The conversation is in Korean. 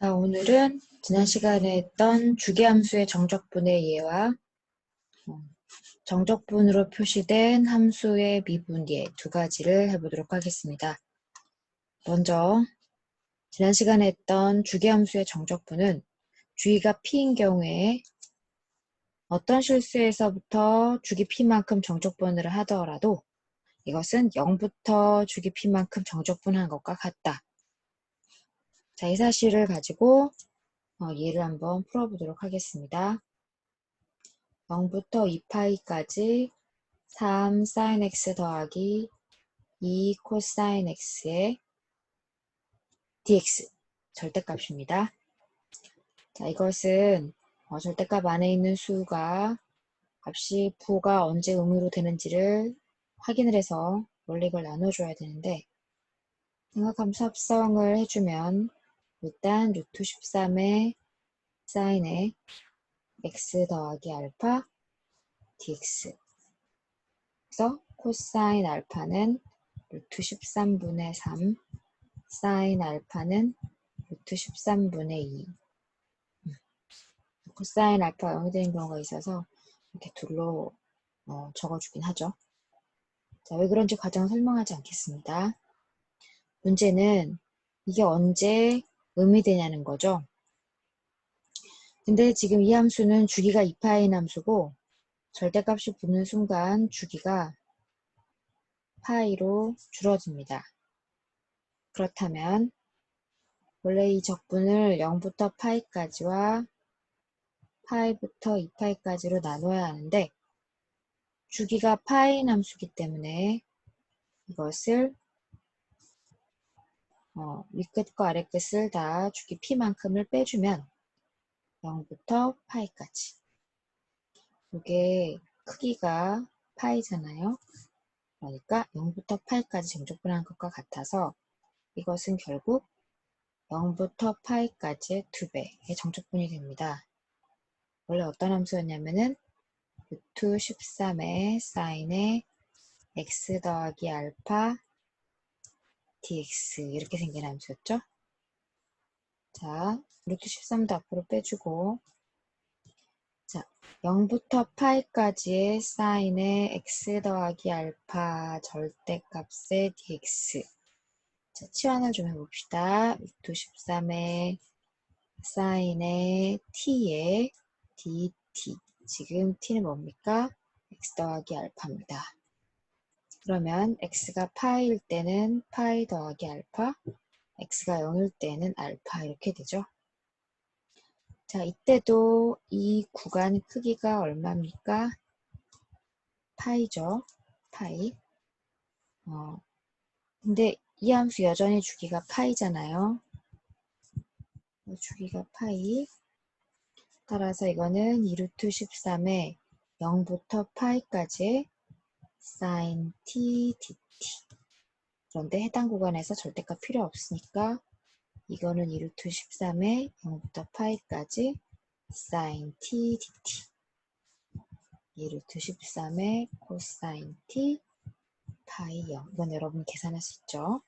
자, 오늘은 지난 시간에 했던 주기함수의 정적분의 예와 어, 정적분으로 표시된 함수의 미분 예두 가지를 해보도록 하겠습니다. 먼저 지난 시간에 했던 주기함수의 정적분은 주기가 p인 경우에 어떤 실수에서부터 주기 p만큼 정적분을 하더라도 이것은 0부터 주기 p만큼 정적분한 것과 같다. 자, 이 사실을 가지고 어, 얘를 한번 풀어보도록 하겠습니다. 0부터 2파이까지 3 sin x 더하기 2 코사인 x의 dx 절대값입니다. 자, 이것은 어, 절대값 안에 있는 수가 값이 부가 언제 의미로 되는지를 확인을 해서 이걸 나눠줘야 되는데 생각함수 합성을 해주면 일단 루트 13의 사인의 x 더하기 알파 dx 그래서 코사인 알파는 루트 13분의 3 사인 알파는 루트 13분의 2 코사인 알파 0이 되는 경우가 있어서 이렇게 둘로 어, 적어주긴 하죠. 자, 왜 그런지 과정을 설명하지 않겠습니다. 문제는 이게 언제 의미되냐는 거죠. 근데 지금 이 함수는 주기가 2파인 함수고 절대값이 붙는 순간 주기가 파이로 줄어듭니다. 그렇다면 원래 이 적분을 0부터 파이까지와 파이부터 2파이까지로 나눠야 하는데 주기가 파인 함수기 때문에 이것을 어, 윗끝과 아래끝을 다 주기 p만큼을 빼주면 0부터 파이까지 이게 크기가 파이잖아요. 그러니까 0부터 파이까지 정적분한 것과 같아서 이것은 결국 0부터 파이까지의 2배의 정적분이 됩니다. 원래 어떤 함수였냐면은 루트 13의 사인의 x 더하기 알파 dx 이렇게 생긴 함수였죠? 자, 루트 13도 앞으로 빼주고 자, 0부터 파이까지의 사인의 x 더하기 알파 절대값의 dx 자, 치환을 좀 해봅시다. 루트 13의 사인의 t의 dt 지금 t는 뭡니까? x 더하기 알파입니다. 그러면 x가 파일 때는 파이 더하기 알파, x가 0일 때는 알파 이렇게 되죠. 자, 이때도 이 구간 크기가 얼마입니까? 파이죠. 파이. 어, 근데 이 함수 여전히 주기가 파이잖아요. 주기가 파이. 따라서 이거는 2루트 13에 0부터 파이까지 sin t dt 그런데 해당 구간에서 절대값 필요 없으니까 이거는 2루트 13에 0부터 파이까지 sin t dt 2루트 13에 cosine t 파이 0 이건 여러분이 계산할 수 있죠.